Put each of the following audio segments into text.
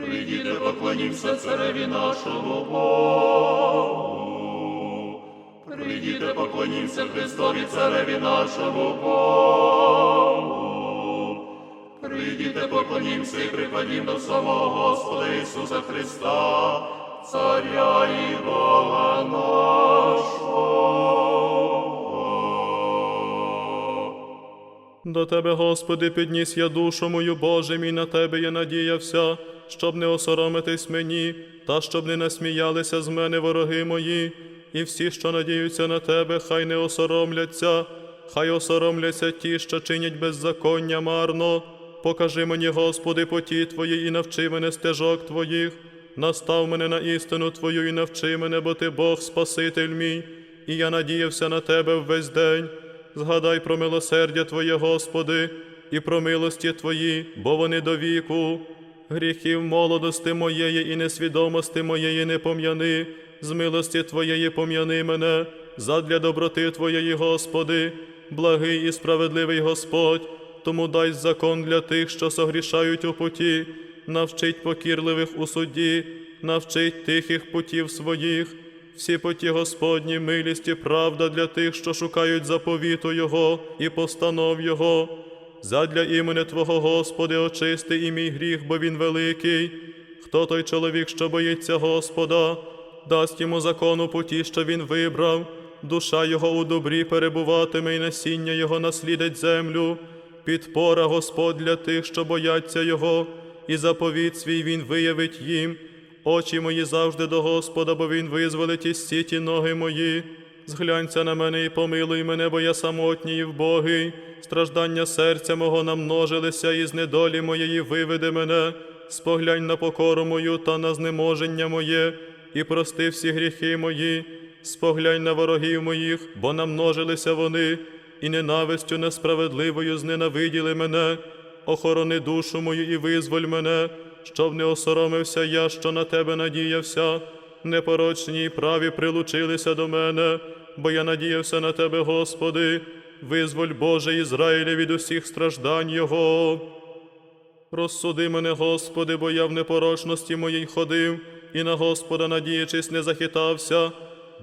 Прийдіте, поклонімся цареві нашому Богу. Прийдіте, поклонімся Христові цареві нашому Богу. Прийдіте, поклонімся і припадім до самого Господа Ісуса Христа, Царя і Бога нашого. До Тебе, Господи, підніс я душу мою, Боже мій, на Тебе я надіявся, щоб не осоромитись мені, та щоб не насміялися з мене вороги мої, і всі, що надіються на Тебе, хай не осоромляться, хай осоромляться ті, що чинять беззаконня марно. Покажи мені, Господи, поті Твої і навчи мене стежок Твоїх. Настав мене на істину Твою і навчи мене, бо Ти Бог Спаситель мій, і я надіявся на Тебе весь день. Згадай про милосердя Твоє, Господи, і про милості Твої, бо вони до віку. Гріхів молодости моєї і несвідомості моєї не пом'яни, з милості Твоєї пом'яни мене, задля доброти Твоєї, Господи, благий і справедливий Господь, тому дай закон для тих, що согрішають у путі, навчить покірливих у суді, навчить тихих путів своїх. Всі поті Господні, милість і правда для тих, що шукають заповіту Його і постанов Його. Задля імені Твого, Господи, очисти і мій гріх, бо він великий. Хто той чоловік, що боїться Господа, дасть йому закону путі, що він вибрав, душа його у добрі перебуватиме, і насіння його наслідить землю. Підпора Господь для тих, що бояться Його, і заповіт свій Він виявить їм. Очі мої завжди до Господа, бо Він визволить із сіті ноги мої. Зглянься на мене і помилуй мене, бо я самотній і вбогий. Страждання серця мого намножилися, і з недолі моєї виведи мене. Споглянь на покору мою та на знеможення моє, і прости всі гріхи мої. Споглянь на ворогів моїх, бо намножилися вони, і ненавистю несправедливою зненавиділи мене. Охорони душу мою і визволь мене, щоб не осоромився я, що на тебе надіявся. Непорочні й праві прилучилися до мене, бо я надіявся на тебе, Господи. Визволь Боже Ізраїля від усіх страждань Його. Розсуди мене, Господи, бо я в непорочності моїй ходив, і на Господа, надіячись, не захитався.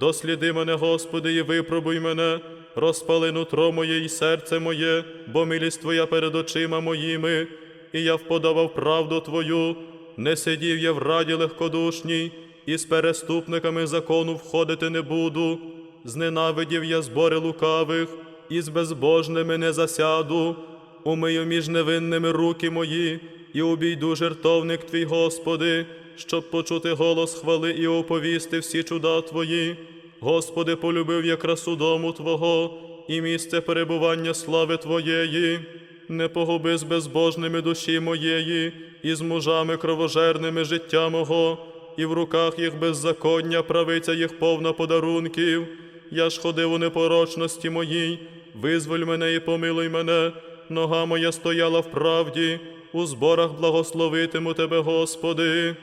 Досліди мене, Господи, і випробуй мене, розпали нутро моє і серце моє, бо милість Твоя перед очима моїми, і я вподобав правду Твою, не сидів я в раді легкодушній, і з переступниками закону входити не буду. Зненавидів я збори лукавих, і з безбожними не засяду. Умию між невинними руки мої, і обійду жертовник твій, Господи, щоб почути голос хвали і оповісти всі чуда Твої. Господи, полюбив я красу дому Твого і місце перебування слави Твоєї. Не погуби з безбожними душі моєї, і з мужами кровожерними життя мого, і в руках їх беззаконня, правиця їх повна подарунків. Я ж ходив у непорочності моїй, визволь мене і помилуй мене, нога моя стояла в правді, у зборах благословитиму Тебе, Господи.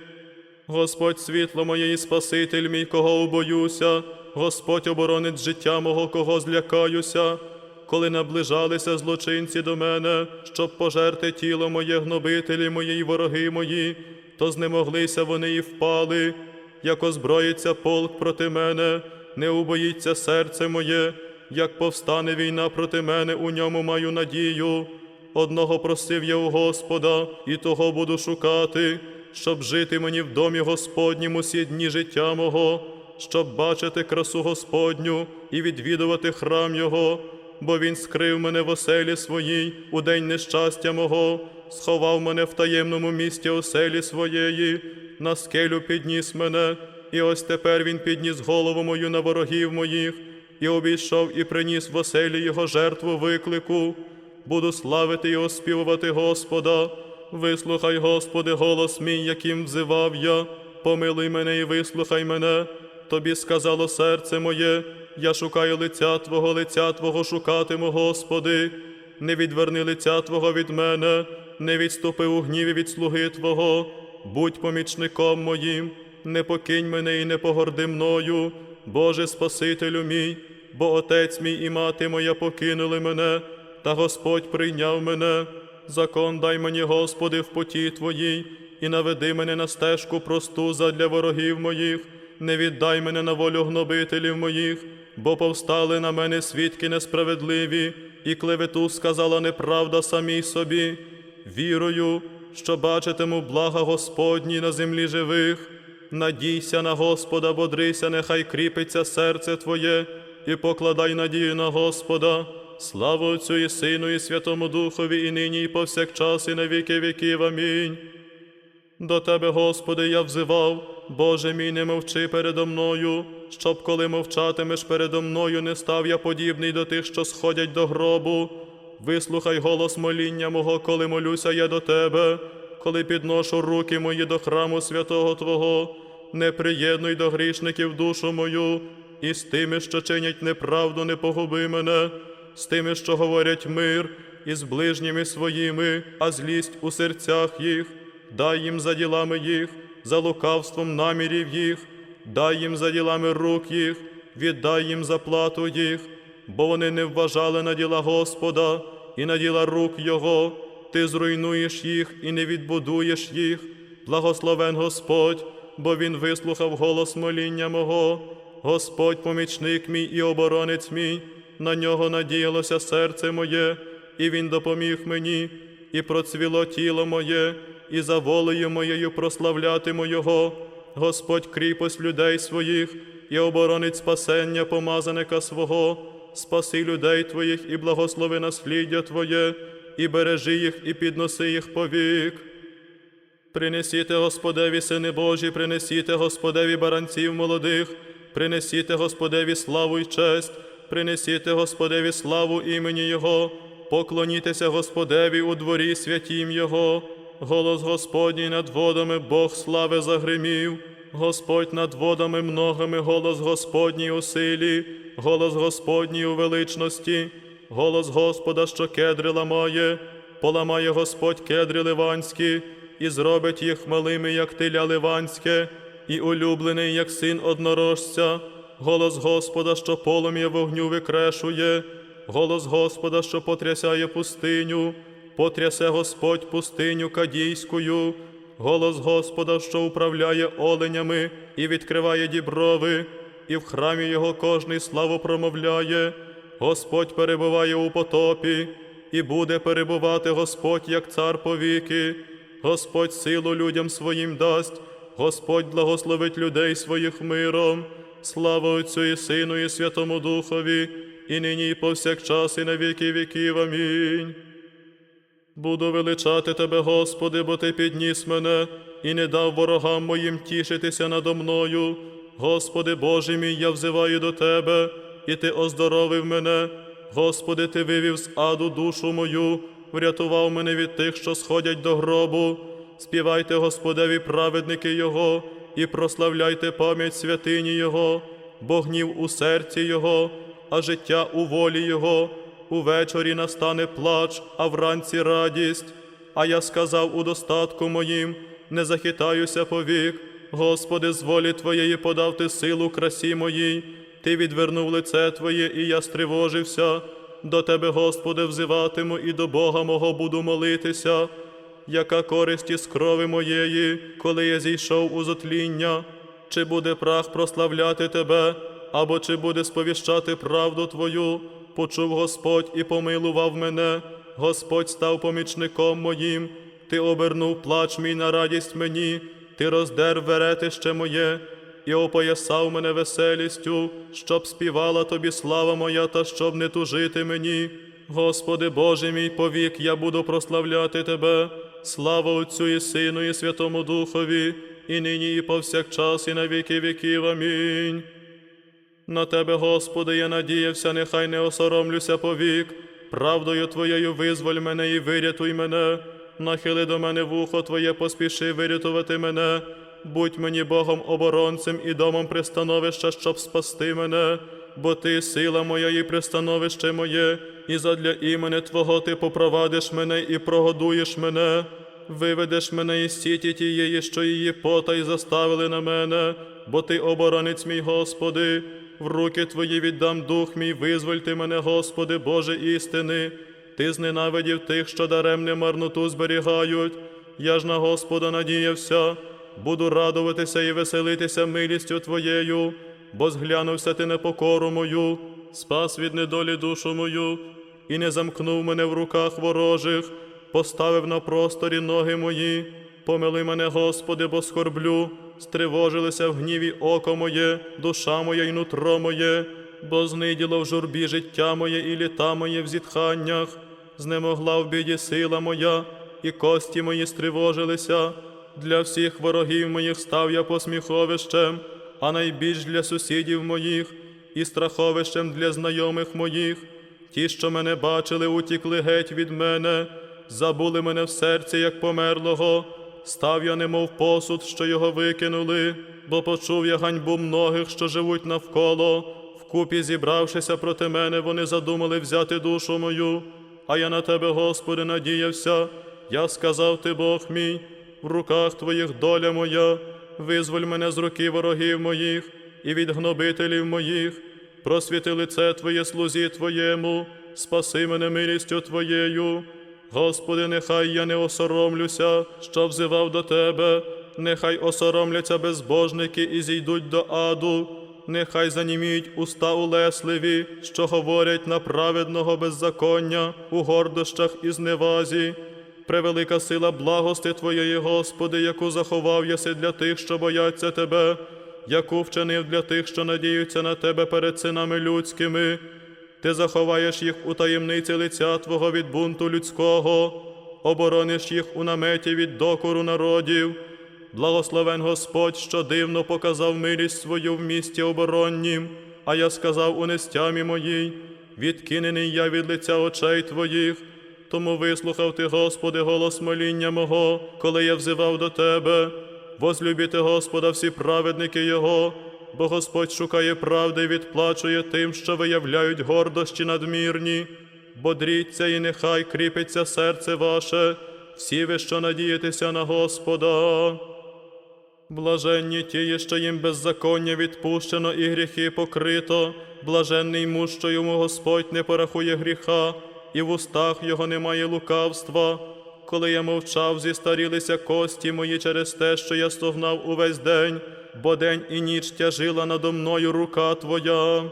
Господь світло моє і Спаситель мій, кого убоюся, Господь оборонить життя мого, кого злякаюся, коли наближалися злочинці до мене, щоб пожерти тіло моє, гнобителі мої й вороги мої, то знемоглися вони і впали, як озброїться полк проти мене, не убоїться серце моє, як повстане війна проти мене, у ньому маю надію. Одного просив я у Господа, і того буду шукати, щоб жити мені в домі Господнім усі дні життя мого, щоб бачити красу Господню і відвідувати храм Його, бо Він скрив мене в оселі своїй у день нещастя мого, сховав мене в таємному місті оселі своєї, на скелю підніс мене, і ось тепер Він підніс голову мою на ворогів моїх, і обійшов і приніс в оселі Його жертву виклику. Буду славити і оспівувати Господа. Вислухай, Господи, голос мій, яким взивав я. Помилуй мене і вислухай мене. Тобі сказало серце моє, я шукаю лиця Твого, лиця Твого шукатиму, Господи. Не відверни лиця Твого від мене, не відступи у гніві від слуги Твого. Будь помічником моїм, не покинь мене і не погорди мною, Боже Спасителю мій, бо Отець мій і мати моя покинули мене та Господь прийняв мене. Закон дай мені, Господи, в поті Твоїй, і наведи мене на стежку просту задля ворогів моїх, не віддай мене на волю гнобителів моїх, бо повстали на мене свідки несправедливі, і клевету сказала неправда самій собі. Вірою, що бачитиму блага Господні на землі живих. Надійся на Господа, бодрися, нехай кріпиться серце Твоє, і покладай надію на Господа. Слава Отцю і Сину, і Святому Духові, і нині, і повсякчас, і на віки віків. Амінь. До Тебе, Господи, я взивав, Боже мій, не мовчи передо мною, щоб коли мовчатимеш передо мною, не став я подібний до тих, що сходять до гробу. Вислухай голос моління мого, коли молюся я до Тебе, коли підношу руки мої до храму святого Твого, не приєднуй до грішників душу мою, і з тими, що чинять неправду, не погуби мене, з тими, що говорять мир, і з ближніми своїми, а злість у серцях їх. Дай їм за ділами їх, за лукавством намірів їх, дай їм за ділами рук їх, віддай їм за плату їх, бо вони не вважали на діла Господа і на діла рук Його, ти зруйнуєш їх і не відбудуєш їх. Благословен Господь, бо Він вислухав голос моління мого. Господь помічник мій і оборонець мій, на нього надіялося серце моє, і Він допоміг мені, і процвіло тіло моє, і за волею моєю прославлятиму Його. Господь кріпость людей своїх і оборонить спасення помазаника свого, спаси людей Твоїх і благослови насліддя Твоє, і бережи їх, і підноси їх повік. Принесіте Господеві, сини Божі, принесіте Господеві баранців молодих, принесіте Господеві славу й честь, принесіте Господеві славу імені Його, поклонітеся Господеві у дворі святім Його. Голос Господній над водами, Бог слави загримів, Господь над водами многими, голос Господній у силі, голос Господній у величності, голос Господа, що кедри ламає, поламає Господь кедри ливанські, і зробить їх малими, як теля ливанське, і улюблений, як син однорожця, голос Господа, що полум'я вогню викрешує, голос Господа, що потрясяє пустиню, потрясе Господь пустиню кадійською, голос Господа, що управляє оленями і відкриває діброви, і в храмі його кожний славу промовляє. Господь перебуває у потопі, і буде перебувати Господь як цар повіки. Господь силу людям своїм дасть, Господь благословить людей своїх миром. Слава Отцю і Сину, і Святому Духові, і нині, і повсякчас, і на віки віків. Амінь. Буду величати Тебе, Господи, бо Ти підніс мене і не дав ворогам моїм тішитися надо мною. Господи Боже мій, я взиваю до Тебе, і Ти оздоровив мене. Господи, Ти вивів з аду душу мою, врятував мене від тих, що сходять до гробу. Співайте Господеві праведники Його, і прославляйте пам'ять святині Його, бо гнів у серці Його, а життя у волі Його. Увечері настане плач, а вранці радість. А я сказав у достатку моїм, не захитаюся повік. Господи, з волі Твоєї подав ти силу красі моїй. Ти відвернув лице Твоє, і я стривожився. До Тебе, Господи, взиватиму, і до Бога мого буду молитися. Яка користь із крови моєї, коли я зійшов у зотління? Чи буде прах прославляти Тебе, або чи буде сповіщати правду Твою? Почув Господь і помилував мене, Господь став помічником моїм, Ти обернув плач мій на радість мені, Ти роздер веретище моє, і опоясав мене веселістю, щоб співала тобі слава моя, та щоб не тужити мені. Господи Боже мій, повік, я буду прославляти Тебе. Слава Отцю і Сину, і Святому Духові, і нині, і повсякчас, і на віки віків. Амінь. На Тебе, Господи, я надіявся, нехай не осоромлюся повік. Правдою Твоєю визволь мене і вирятуй мене. Нахили до мене вухо Твоє, поспіши вирятувати мене. Будь мені Богом оборонцем і домом пристановища, щоб спасти мене, бо Ти сила моя і пристановище моє, і задля імені Твого Ти попровадиш мене і прогодуєш мене. Виведеш мене із сіті тієї, що її потай заставили на мене, бо Ти оборонець мій, Господи, в руки Твої віддам дух мій, визвольте мене, Господи, Боже істини. Ти зненавидів тих, що даремне марноту зберігають. Я ж на Господа надіявся, буду радуватися і веселитися милістю Твоєю, бо зглянувся ти на покору мою, спас від недолі душу мою, і не замкнув мене в руках ворожих, поставив на просторі ноги мої. Помили мене, Господи, бо скорблю, стривожилися в гніві око моє, душа моя й нутро моє, бо зниділо в журбі життя моє і літа моє в зітханнях, знемогла в біді сила моя, і кості мої стривожилися. Для всіх ворогів моїх став я посміховищем, а найбільш для сусідів моїх, і страховищем для знайомих моїх. Ті, що мене бачили, утікли геть від мене, забули мене в серці, як померлого. Став я немов посуд, що його викинули, бо почув я ганьбу многих, що живуть навколо. Вкупі зібравшися проти мене, вони задумали взяти душу мою. А я на тебе, Господи, надіявся. Я сказав ти, Бог мій, в руках твоїх доля моя, визволь мене з руки ворогів моїх і від гнобителів моїх, просвіти лице Твоє слузі Твоєму, спаси мене милістю Твоєю. Господи, нехай я не осоромлюся, що взивав до Тебе, нехай осоромляться безбожники і зійдуть до аду, нехай заніміють уста улесливі, що говорять на праведного беззаконня у гордощах і зневазі. Превелика сила благости Твоєї, Господи, яку заховав єси для тих, що бояться Тебе, яку вчинив для тих, що надіються на Тебе перед синами людськими. Ти заховаєш їх у таємниці лиця Твого від бунту людського, оборониш їх у наметі від докору народів. Благословен Господь, що дивно показав милість свою в місті обороннім, а я сказав у нестямі моїй, відкинений я від лиця очей Твоїх, тому вислухав Ти, Господи, голос моління мого, коли я взивав до Тебе. Возлюбіте Господа всі праведники Його, бо Господь шукає правди і відплачує тим, що виявляють гордощі надмірні. Бодріться і нехай кріпиться серце ваше, всі ви, що надієтеся на Господа. Блаженні ті, що їм беззаконня відпущено і гріхи покрито, блаженний муж, що йому Господь не порахує гріха, і в устах його немає лукавства. Коли я мовчав, зістарілися кості мої через те, що я стогнав увесь день, бо день і ніч тяжила надо мною рука Твоя.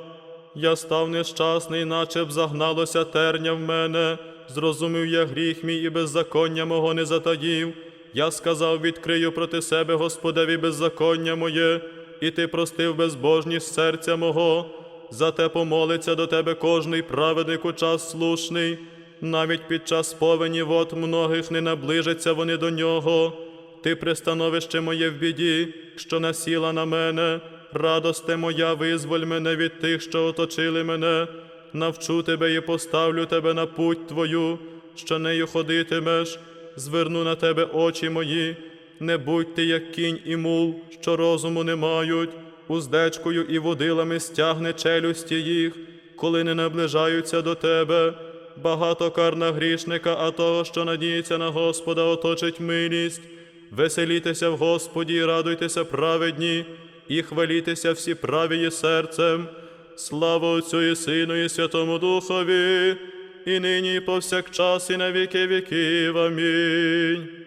Я став нещасний, наче б загналося терня в мене, зрозумів я гріх мій і беззаконня мого не затаїв. Я сказав, відкрию проти себе Господеві беззаконня моє, і ти простив безбожність серця мого. Зате помолиться до тебе кожний праведник у час слушний, навіть під час повені вод многих не наближаться вони до нього. Ти пристановище моє в біді, що насіла на мене, радосте моя, визволь мене від тих, що оточили мене, навчу тебе і поставлю тебе на путь твою, що нею ходитимеш, зверну на тебе очі мої, не будь ти, як кінь і мул, що розуму не мають, уздечкою і водилами стягне челюсті їх, коли не наближаються до тебе. Багато кар на грішника, а того, що надіється на Господа, оточить милість. Веселітеся в Господі, і радуйтеся праведні, і хвалітеся всі правії серцем. Слава Отцю і Сину, і Святому Духові, і нині, і повсякчас, і на віки віків. Амінь.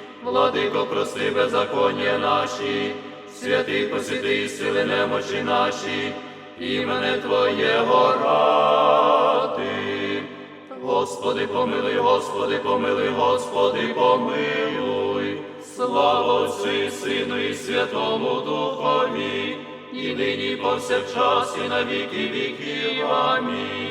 владико, прости беззаконня наші, святий посвяти сили немочі наші, імене Твоєго ради. Господи, помилуй, Господи, помилуй, Господи, помилуй. Слава Отцю і Сину, і Святому Духові, і нині, і повсякчас, і на віки віків. Амінь.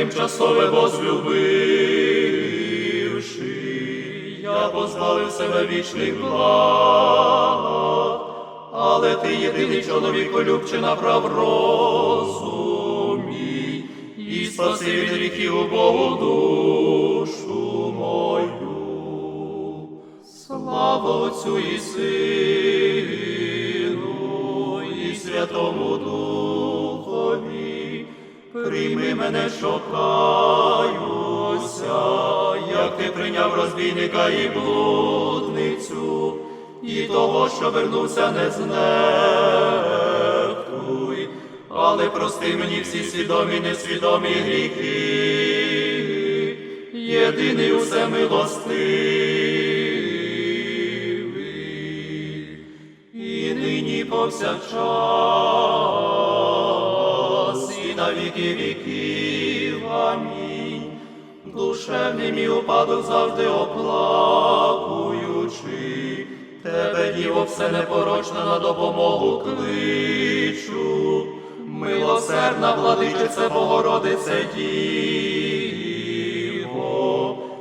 тимчасове возлюбивши, я позбавив себе вічних благ, але ти єдиний чоловіколюбче набрав розумі і спаси від гріхів Богу душу мою. Слава Отцю і Сину, і Святому Духові, прийми мене, що каюся, як ти прийняв розбійника і блудницю, і того, що вернувся, не знехтуй, але прости мені всі свідомі несвідомі гріхи, єдиний усе милостивий, і нині повсякчас, на віки віків. Амінь. Душевний мій упадок завжди оплакуючи, тебе, Діво, все непорочна на допомогу кличу. Милосердна владичице Богородице Діво,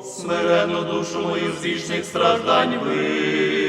смиренну душу мою з вічних страждань визволи.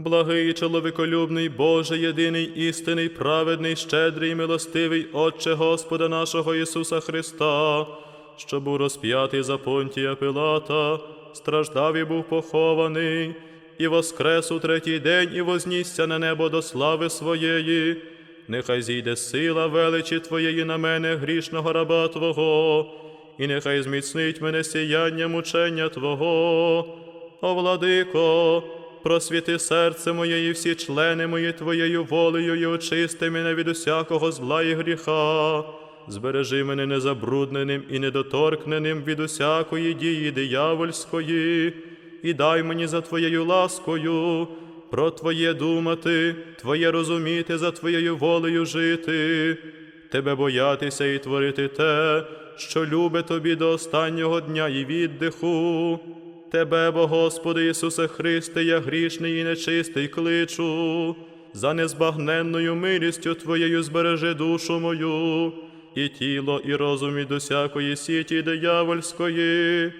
Благий чоловіколюбний Боже, єдиний істинний, праведний, щедрий, і милостивий, Отче Господа нашого Ісуса Христа, що був розп'ятий за понтія Пилата, страждав і був похований, і воскрес у третій день, і вознісся на небо до слави своєї. Нехай зійде сила величі Твоєї на мене, грішного раба Твого, і нехай зміцнить мене сіяння мучення Твого. О, владико, просвіти серце моє і всі члени мої Твоєю волею і очисти мене від усякого зла і гріха. Збережи мене незабрудненим і недоторкненим від усякої дії диявольської, і дай мені за Твоєю ласкою про Твоє думати, Твоє розуміти, за Твоєю волею жити, Тебе боятися і творити те, що любить Тобі до останнього дня і віддиху. Тебе, бо Господи Ісусе Христе, я грішний і нечистий кличу, за незбагненною милістю Твоєю збережи душу мою, і тіло, і розум від усякої сіті диявольської.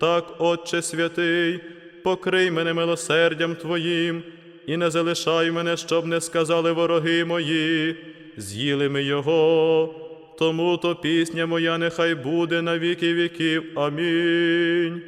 Так, Отче святий, покрий мене милосердям Твоїм, і не залишай мене, щоб не сказали вороги мої, з'їли ми його, тому то пісня моя нехай буде на віки віків. Амінь.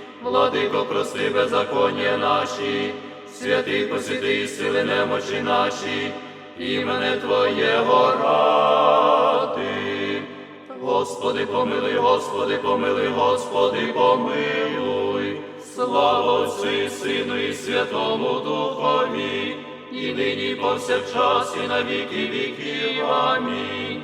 Владико, прости беззаконня наші, святий посвяти сили немочі наші, імене Твоєго ради. Господи, помилуй, Господи, помилуй, Господи, помилуй. Слава Отцю і Сину і Святому Духові, і нині і повсякчас, і на віки віків. Амінь.